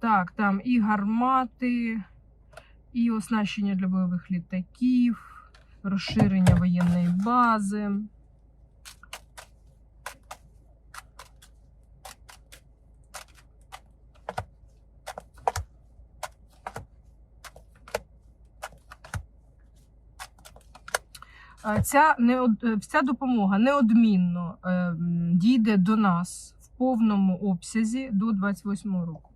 Так, там і гармати, і оснащення для бойових літаків, розширення воєнної бази. Е, Ця, неод- е, ця допомога неодмінно е, дійде до нас в повному обсязі до 28 року.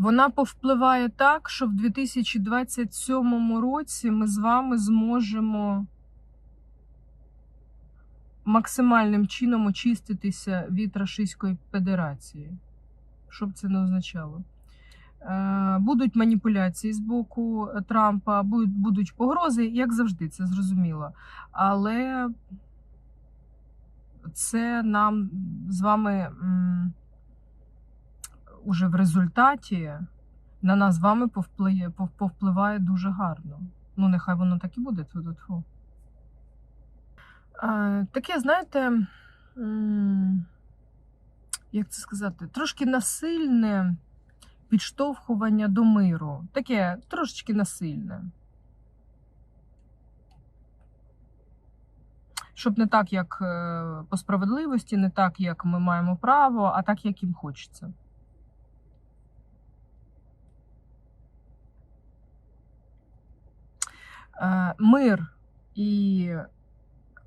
Вона повпливає так, що в 2027 році ми з вами зможемо максимальним чином очиститися від Російської Федерації. Що б це не означало? Е, Будуть маніпуляції з боку Трампа, будуть, погрози, як завжди, це зрозуміло. Але це нам з вами уже в результаті на нас з вами повпливає, повпливає дуже гарно. Ну, нехай воно так і буде. Е, Таке, знаєте, як це сказати, трошки насильне підштовхування до миру. Таке трошечки насильне. Щоб не так, як е, по справедливості, не так, як ми маємо право, а так, як їм хочеться. Мир і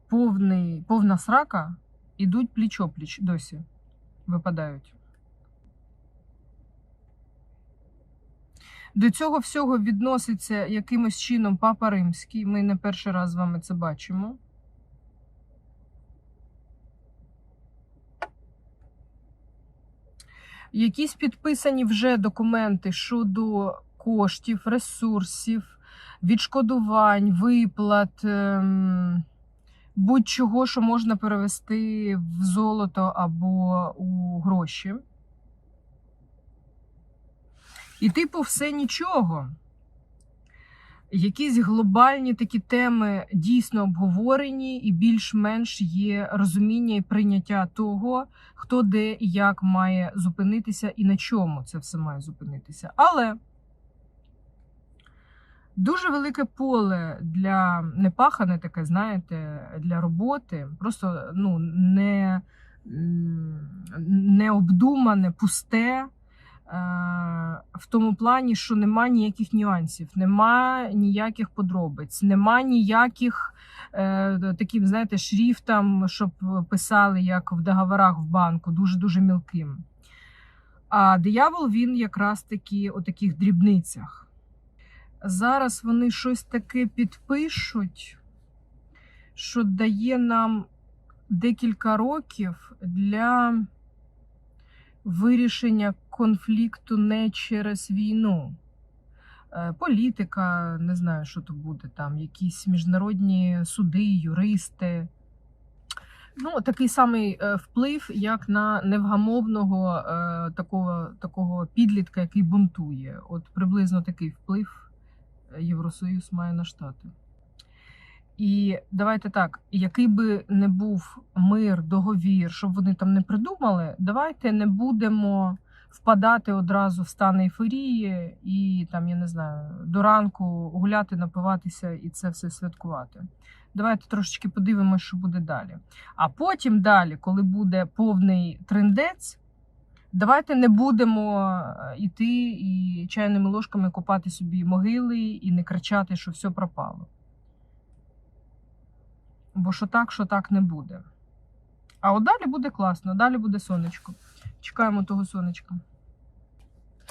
повний, повна срака ідуть пліч-опліч досі випадають. До цього всього відноситься якимось чином Папа Римський. Ми не перший раз з вами це бачимо. Якісь підписані вже документи щодо коштів, ресурсів, відшкодувань, виплат, ем, будь-чого, що можна перевести в золото або у гроші. І, типу, все нічого. Якісь глобальні такі теми дійсно обговорені, і більш-менш є розуміння і прийняття того, хто де і як має зупинитися і на чому це все має зупинитися. Але дуже велике поле для непахане таке, знаєте, для роботи, просто ну, не, необдумане, пусте. Е, в тому плані, що нема ніяких нюансів, нема ніяких подробиць, нема ніяких е, таким, знаєте, шрифтом, щоб писали, як в договорах в банку, дуже-дуже мілким. А диявол він якраз таки у таких дрібницях. Зараз вони щось таке підпишуть, що дає нам декілька років для вирішення конфлікту не через війну. Е, Політика, не знаю, що то буде там, якісь міжнародні суди, юристи. Ну, такий самий е, вплив, як на невгамовного е, такого, такого підлітка, який бунтує. От приблизно такий вплив Євросоюз має на Штати. І давайте так, який би не був мир, договір, щоб вони там не придумали, давайте не будемо впадати одразу в стан ейфорії і там, я не знаю, до ранку гуляти, напиватися і це все святкувати. Давайте трошечки подивимося, що буде далі. А потім далі, коли буде повний трендець, давайте не будемо йти і чайними ложками копати собі могили і не кричати, що все пропало. Бо що так, що так не буде. А от далі буде класно, далі буде сонечко. Чекаємо того сонечка.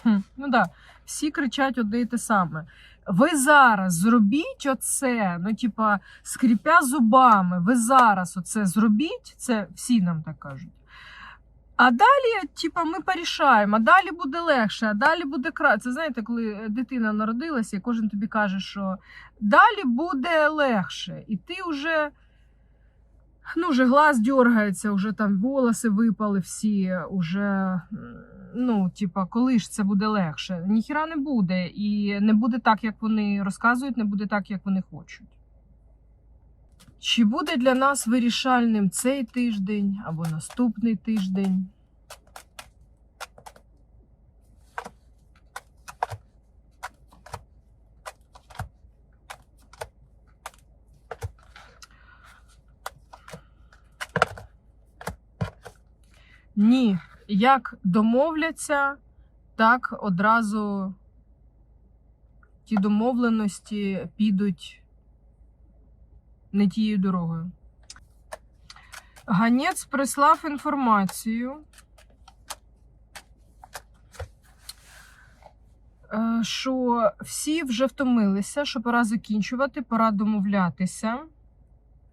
Хм, ну да, всі кричать одне і те саме. Ви зараз зробіть оце, ну, типа, скріпя зубами, ви зараз оце зробіть, це всі нам так кажуть. А далі, типа, ми порішаємо, а далі буде легше, а далі буде краще. Це знаєте, коли дитина народилася, і кожен тобі каже, що далі буде легше, і ти вже. Ну, вже глаз дергається, вже там волоси випали всі, уже, ну, типа, коли ж це буде легше? Ніхіра не буде. І не буде так, як вони розказують, не буде так, як вони хочуть. Чи буде для нас вирішальним цей тиждень або наступний тиждень? Ні, як домовляться, так одразу ті домовленості підуть не тією дорогою. Ганець прислав інформацію, е, що всі вже втомилися, що пора закінчувати, пора домовлятися.